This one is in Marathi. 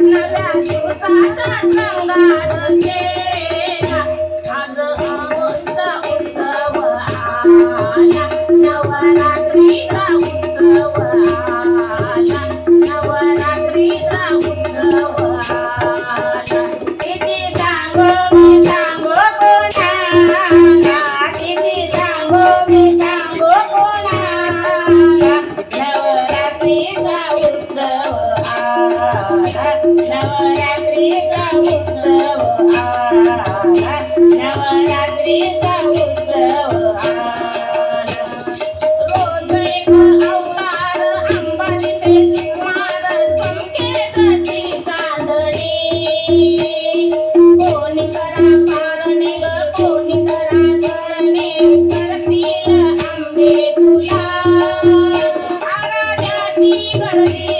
नव्या दिवसाचा संगार घे. नवरात्रीचा उत्सव आला नवरात्रीचा